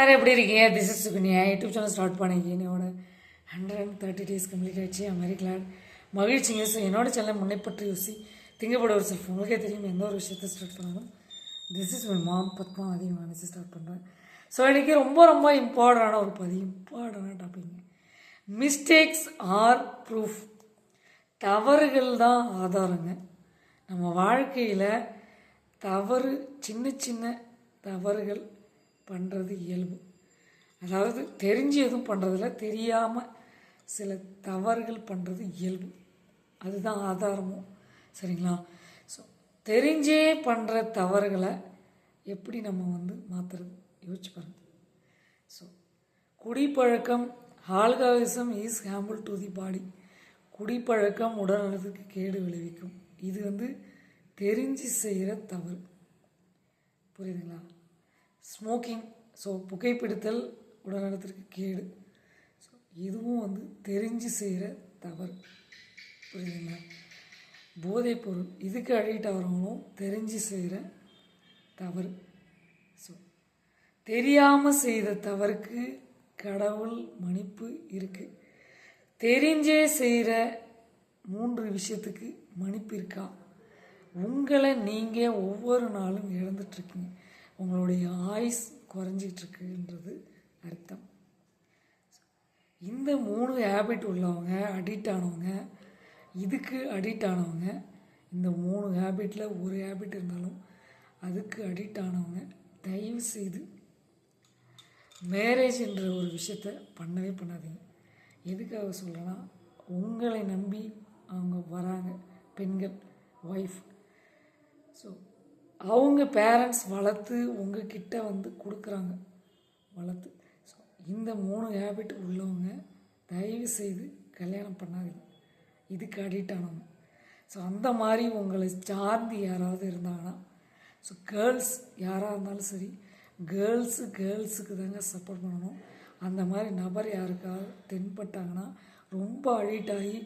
Sir எப்படி இருக்கீங்க? This is Sukanya YouTube channel start பண்ணிருக்கேன் என்னோட hundred and thirty days complete ஆயிடுச்சு. அமெரி கிளாட் மகிழ்ச்சிங்க ஸோ என்னோட சேனல் முன்னைப்பற்றி யோசி திங்கப்பட ஒரு செல்ஃப் உங்களுக்கே தெரியும் எந்த ஒரு விஷயத்தை ஸ்டார்ட் பண்ணாலும் this is my mom Padma அதையும் நினச்சி ஸ்டார்ட் பண்ணுறேன் ஸோ இன்றைக்கி ரொம்ப ரொம்ப இம்பார்ட்டண்டான ஒரு பதிவு இம்பார்ட்டண்டான டாபிக் மிஸ்டேக்ஸ் ஆர் ப்ரூஃப் தவறுகள் தான் ஆதாரங்க. நம்ம வாழ்க்கையில் தவறு சின்ன சின்ன தவறுகள் பண்ணுறது இயல்பு. அதாவது தெரிஞ்சு எதுவும் பண்ணுறதில்ல தெரியாமல் சில தவறுகள் பண்ணுறது இயல்பு. அதுதான் ஆதாரமும். சரிங்களா? ஸோ தெரிஞ்சே பண்ணுற தவறுகளை எப்படி நம்ம வந்து மாற்றுறது யோசிச்சு பாருங்கள் ஸோ குடிப்பழக்கம் alcoholism is harmful to the body குடிப்பழக்கம் உடல்நலத்துக்கு கேடு விளைவிக்கும். இது வந்து தெரிஞ்சு செய்கிற தவறு. புரியுதுங்களா? ஸ்மோக்கிங் ஸோ புகைப்பிடித்தல் உடல்நலத்திற்கு கேடு. ஸோ இதுவும் வந்து தெரிஞ்சு செய்கிற தவறு. புரியுதுங்களா? போதைப்பொருள் இதுக்கு அடிக்ட் ஆகிறவங்களும் தெரிஞ்சு செய்கிற தவறு. ஸோ தெரியாமல் செய்த தவறுக்கு கடவுள் மன்னிப்பு இருக்குது தெரிஞ்சே செய்கிற மூன்று விஷயத்துக்கு மன்னிப்பு இருக்கா? உங்களை நீங்கள் ஒவ்வொரு நாளும் இழந்துட்டுருக்கீங்க உங்களுடைய ஆயுஸ் குறைஞ்சிட்ருக்குன்றது அர்த்தம். இந்த மூணு ஹேபிட் உள்ளவங்க அடிக்ட் ஆனவங்க இதுக்கு அடிக்ட் ஆனவங்க இந்த மூணு ஹேபிட்டில் ஒரு ஹேபிட் இருந்தாலும் அதுக்கு அடிக்ட் ஆனவங்க தயவு செய்து மேரேஜ் என்ற ஒரு விஷயத்த பண்ணவே பண்ணாதீங்க. எதுக்காக சொல்லலாம் உங்களை நம்பி அவங்க வராங்க பெண்கள் ஒய்ஃப் ஸோ அவங்க பேரண்ட்ஸ் வளர்த்து உங்ககிட்ட வந்து கொடுக்குறாங்க. வளர்த்து. ஸோ இந்த மூணு ஹேபிட் உள்ளவங்க தயவு செய்து கல்யாணம் பண்ணாதீங்க. இதுக்கு அடிக்ட் ஆனவங்க. ஸோ அந்த மாதிரி உங்களை சார்ந்து யாராவது இருந்தாங்கன்னா ஸோ கேர்ள்ஸ் யாராக இருந்தாலும் சரி கேர்ள்ஸு கேர்ள்ஸுக்கு தாங்க சப்போர்ட் பண்ணணும். அந்த மாதிரி நபர் யாருக்காவது தென்பட்டாங்கன்னா ரொம்ப அடிக்ட் ஆகி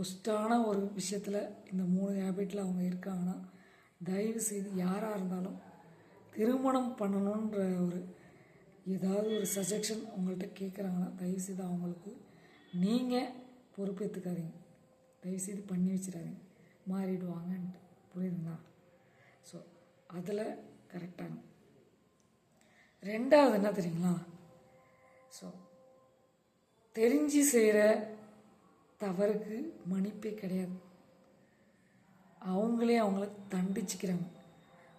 ஒஸ்டான ஒரு விஷயத்தில் இந்த மூணு ஹேபிட்டில் அவங்க இருக்காங்கன்னா தயவு செய்து யாராக இருந்தாலும் திருமணம் பண்ணணுன்ற ஒரு ஏதாவது ஒரு சஜஷன் உங்கள்கிட்ட கேட்குறாங்கன்னா தயவு செய்து அவங்களுக்கு நீங்கள் பொறுப்பேற்றுக்காதீங்க தயவு செய்து பண்ணி வச்சிடாதீங்க. மாறிடுவாங்கன்ட்டு. புரியுதுங்களா? ஸோ அதில் கரெக்டாக ரெண்டாவது என்ன தெரியுங்களா? ஸோ தெரிஞ்சு செய்கிற தவறுக்கு மன்னிப்பே கிடையாது. அவங்களே அவங்கள தண்டிச்சுக்கிறாங்க.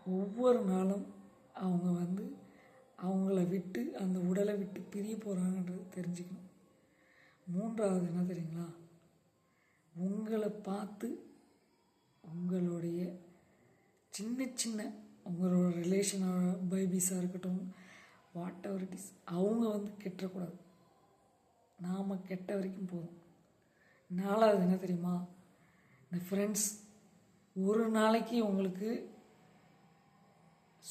ஒவ்வொரு நாளும் அவங்க வந்து அவங்கள விட்டு அந்த உடலை விட்டு பிரிய போகிறாங்கன்றது தெரிஞ்சுக்கணும். மூன்றாவது என்ன தெரியுங்களா? உங்களை பார்த்து உங்களுடைய சின்ன சின்ன உங்களோட ரிலேஷனோட பேபிஸாக இருக்கட்டும் வாட் எவர் இட் இஸ் அவங்க வந்து கெட்டக்கூடாது. நாம் கெட்ட வரைக்கும் போதும். நாலாவது என்ன தெரியுமா? இந்த ஃப்ரெண்ட்ஸ் ஒரு நாளைக்கு உங்களுக்கு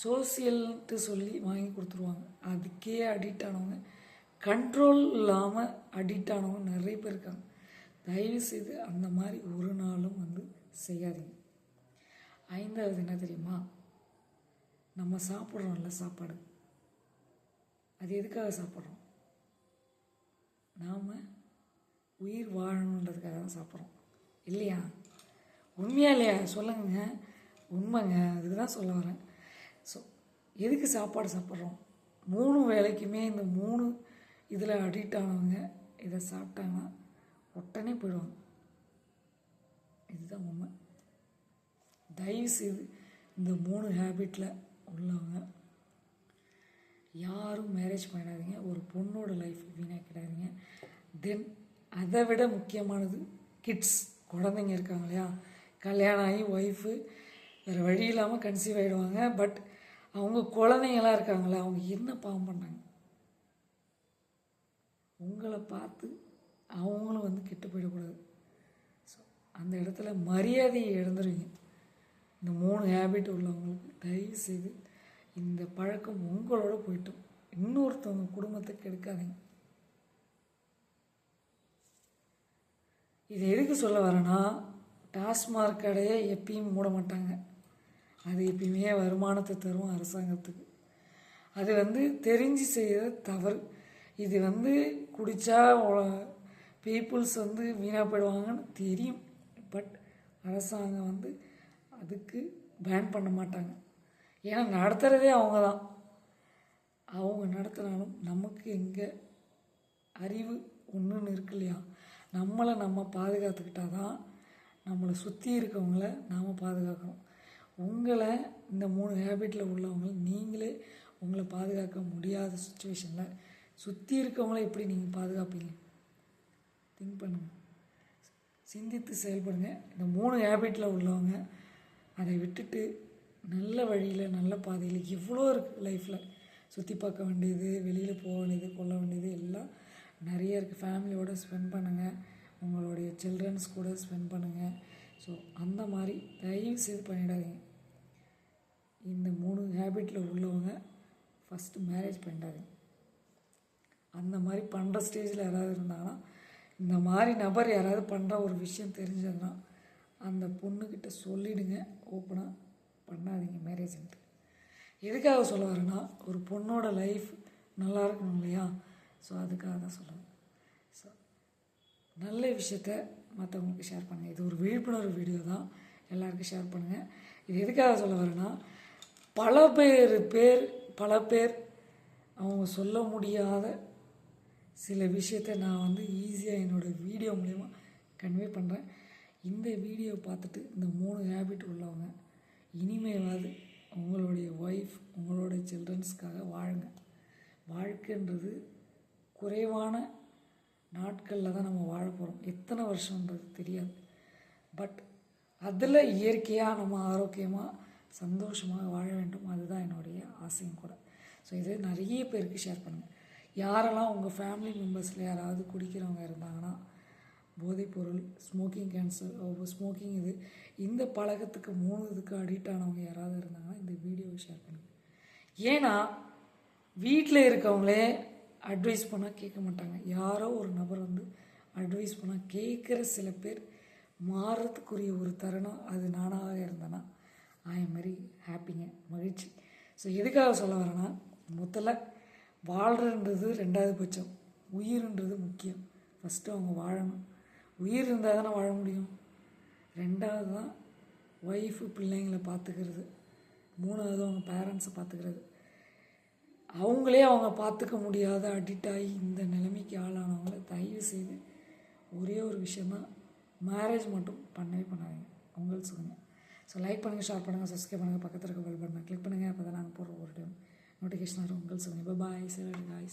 சோசியல்ட்டு சொல்லி வாங்கி கொடுத்துருவாங்க. அதுக்கே அடிக்ட் ஆனவங்க. கண்ட்ரோல் இல்லாமல் அடிக்ட் ஆனவங்க நிறைய பேர் இருக்காங்க. தயவு செய்து அந்த மாதிரி ஒரு நாளும் வந்து செய்யாதீங்க. ஐந்தாவது என்ன தெரியுமா? நம்ம சாப்பிட்றோம்ல சாப்பாடு. அது எதுக்காக சாப்பிட்றோம்? நாம் உயிர் வாழணுன்றதுக்காக தான் சாப்பிட்றோம். இல்லையா? உண்மையா இல்லையா சொல்லுங்க. உண்மைங்க. அதுக்கு தான் சொல்ல வரேன். ஸோ எதுக்கு சாப்பாடு சாப்பிட்றோம்? மூணு வேலைக்குமே இந்த மூணு இதில் அடிக்ட் ஆனவங்க இதை சாப்பிட்டாங்கன்னா உடனே போயிடுவாங்க. இதுதான் உண்மை. தயவு செய்து இந்த மூணு ஹேபிட்டில் உள்ளவங்க யாரும் மேரேஜ் பண்ணிடாதீங்க. ஒரு பொண்ணோட லைஃப் வீணாக்கிடாதீங்க. தென் அதை விட முக்கியமானது கிட்ஸ் குழந்தைங்க இருக்காங்க இல்லையா? கல்யாணம் ஆகி ஒய்ஃபு வேறு வழி இல்லாமல் கன்சீவ் ஆகிடுவாங்க பட் அவங்க குழந்தைங்களாம் இருக்காங்களே அவங்க என்ன பாவம் பண்ணாங்க உங்களை பார்த்து அவங்களும் வந்து கெட்டு போயிடக்கூடாது. ஸோ அந்த இடத்துல மரியாதையை இழந்துருவீங்க. இந்த மூணு ஹேபிட் உள்ளவங்களுக்கு தயவு செய்து இந்த பழக்கம் உங்களோட போயிட்டோம். இன்னொருத்தவங்க குடும்பத்தை கெடுக்காதீங்க. இது எதுக்கு சொல்ல வரேன்னா டாஸ்மார்க் கடையை எப்பயும் மூட மாட்டாங்க. அது எப்பயுமே வருமானத்தை தரும் அரசாங்கத்துக்கு. அது வந்து தெரிஞ்சு செய்கிற தவறு. இது வந்து குடித்தா பீப்புள்ஸ் வந்து வீணாக போயிடுவாங்கன்னு தெரியும். பட் அரசாங்கம் வந்து அதுக்கு பேன் பண்ண மாட்டாங்க. ஏன்னா நடத்துகிறதே அவங்க தான் அவங்க நடத்தினாலும் நமக்கு எங்கே அறிவு ஒன்றுன்னு இருக்கு இல்லையா? நம்மளை நம்ம பாதுகாத்துக்கிட்டா தான் நம்மளை சுற்றி இருக்கவங்கள நாம் பாதுகாக்கணும். உங்களை இந்த மூணு ஹேபிட்டில் உள்ளவங்களை நீங்களே உங்களை பாதுகாக்க முடியாத சுச்சுவேஷனில் சுற்றி இருக்கவங்கள எப்படி நீங்கள் பாதுகாப்பீங்க? திங்க் பண்ணுங்கள் சிந்தித்து செயல்படுங்க. இந்த மூணு ஹேபிட்டில் உள்ளவங்க அதை விட்டுட்டு நல்ல வழியில் நல்ல பாதையில் எவ்வளோ இருக்குது லைஃப்பில் சுற்றி பார்க்க வேண்டியது வெளியில் போக வேண்டியது கொள்ள வேண்டியது எல்லாம் நிறைய இருக்குது ஃபேமிலியோடு ஸ்பெண்ட் பண்ணுங்கள் உங்களுடைய சில்ட்ரன்ஸ் கூட ஸ்பெண்ட் பண்ணுங்கள் ஸோ அந்த மாதிரி தயவு செய்து பண்ணிடாதீங்க. இந்த மூணு ஹேபிட்டில் உள்ளவங்க ஃபஸ்ட்டு மேரேஜ் பண்ணிடாதீங்க. அந்த மாதிரி பண்ணுற ஸ்டேஜில் யாராவது இருந்தாங்கன்னா இந்த மாதிரி நபர் யாராவது பண்ணுற ஒரு விஷயம் தெரிஞ்சதுன்னா அந்த பொண்ணுக்கிட்ட சொல்லிவிடுங்க ஓப்பனாக பண்ணாதீங்க மேரேஜ்ன்ட்டு எதுக்காக சொல்ல வரேன்னா ஒரு பொண்ணோட லைஃப் நல்லா இருக்கணும் இல்லையா? ஸோ அதுக்காக தான் சொல்லுவேன். நல்ல விஷயத்த மற்றவங்களுக்கு ஷேர் பண்ணுங்கள் இது ஒரு விழிப்புணர்வு வீடியோ தான். எல்லாருக்கும் ஷேர் பண்ணுங்கள் இது எதுக்காக சொல்ல வரேன்னா பல பேர் பேர் பல பேர் அவங்க சொல்ல முடியாத சில விஷயத்த நான் வந்து ஈஸியாக என்னோடய வீடியோ மூலிமா கன்வே பண்ணுறேன் இந்த வீடியோ பார்த்துட்டு இந்த மூணு ஹேபிட் உள்ளவங்க இனிமேலாவது உங்களுடைய ஒய்ஃப் உங்களுடைய சில்ட்ரன்ஸ்க்காக வாழுங்க. வாழ்க்கைன்றது குறைவான நாட்களில் தான் நம்ம வாழ போகிறோம் எத்தனை வருஷன்றது தெரியாது. பட் அதில் இயற்கையாக நம்ம ஆரோக்கியமாக சந்தோஷமாக வாழ வேண்டும். அதுதான் என்னுடைய ஆசையும் கூட. ஸோ இதை நிறைய பேருக்கு ஷேர் பண்ணுங்கள் யாரெல்லாம் உங்கள் ஃபேமிலி மெம்பர்ஸில் யாராவது குடிக்கிறவங்க இருந்தாங்கன்னா போதைப்பொருள் ஸ்மோக்கிங் கேன்சர் ஸ்மோக்கிங் இது இந்த பழக்கத்துக்கு மூணு இதுக்கு அடிக்ட் ஆனவங்க யாராவது இருந்தாங்கன்னா இந்த வீடியோவை ஷேர் பண்ணுங்கள் ஏன்னா வீட்டில் இருக்கவங்களே அட்வைஸ் பண்ணால் கேட்க மாட்டாங்க. யாரோ ஒரு நபர் வந்து அட்வைஸ் பண்ணால் கேட்குற சில பேர் மாறுறதுக்குரிய ஒரு தருணம் அது நானாக இருந்தேன்னா ஐ எம் வெரி ஹாப்பிங்க மகிழ்ச்சி. ஸோ எதுக்காக சொல்ல வரேன்னா முதல்ல வாழ்கிறன்றது ரெண்டாவது பட்சம். உயிர்ன்றது முக்கியம். ஃபஸ்ட்டு அவங்க வாழணும். உயிர் இருந்தால் தானே வாழ முடியும். ரெண்டாவது தான் ஒய்ஃபு பிள்ளைங்களை பார்த்துக்கிறது. மூணாவது அவங்க பேரண்ட்ஸை பார்த்துக்கிறது. அவங்களே அவங்க பார்த்துக்க முடியாத அடிக்ட் ஆகி இந்த நிலைமைக்கு ஆளானவங்கள தயவு செய்து ஒரே ஒரு விஷயந்தான் மேரேஜ் மட்டும் பண்ணவே பண்ணாதீங்க. உங்கள் சுகங்க ஸோ லைக் பண்ணுங்கள் ஷேர் பண்ணுங்கள் சப்ஸ்கிரைப் பண்ணுங்கள் பக்கத்தில் இருக்க பெல் பட்டனை கிளிக் பண்ணுங்கள் அப்போ தான் நாங்கள் போடுற ஒரு டைம் நோட்டிஃபிகேஷன் வரும் உங்களுக்கு சொல்லுங்கள் இப்போ பாய் சார் காய்ஸ்